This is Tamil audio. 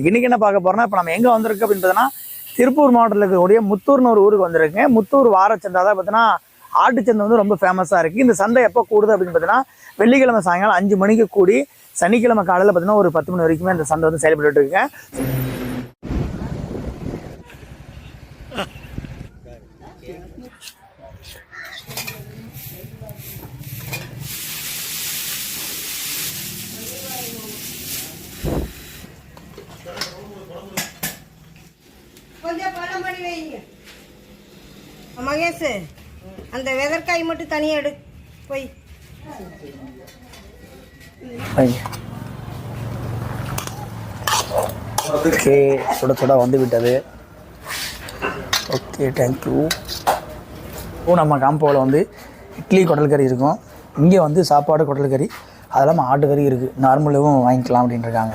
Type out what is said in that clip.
இன்னைக்கு என்ன பார்க்க போறோம்னா இப்போ நம்ம எங்க வந்திருக்கு அப்படின்னு பார்த்தீங்கன்னா திருப்பூர் மாவட்டத்தில் இருக்கக்கூடிய முத்தூர்னு ஒரு ஊருக்கு வந்திருக்கேன். முத்தூர் வாரச்சந்தை தான் பார்த்தீங்கன்னா ஆட்டுச்சந்தை வந்து ரொம்ப ஃபேமஸாக இருக்குது இந்த சந்தை எப்போ கூடுது அப்படின்னு பார்த்தீங்கன்னா வெள்ளிக்கிழமை சாயங்காலம் அஞ்சு மணிக்கு கூடி சனிக்கிழமை காலையில் பார்த்தீங்கன்னா ஒரு பத்து மணி வரைக்குமே அந்த சந்தை வந்து செயல்பட்டு இருக்கேன் கொஞ்சம் பழம் பண்ணி வைங்க. மகேஷ் அந்த வெதற்காய் மட்டும் தனியாக எடு. போய். ஓகே சுட சுட வந்து விட்டது. ஓகே தேங்க்யூ இப்போ நம்ம காம்போவில் வந்து இட்லி குடல் கறி இருக்கும். இங்கே வந்து சாப்பாடு குடல் கறி. அது இல்லாமல் ஆட்டுக்கறி இருக்குது நார்மலாகவும் வாங்கிக்கலாம் இருக்காங்க.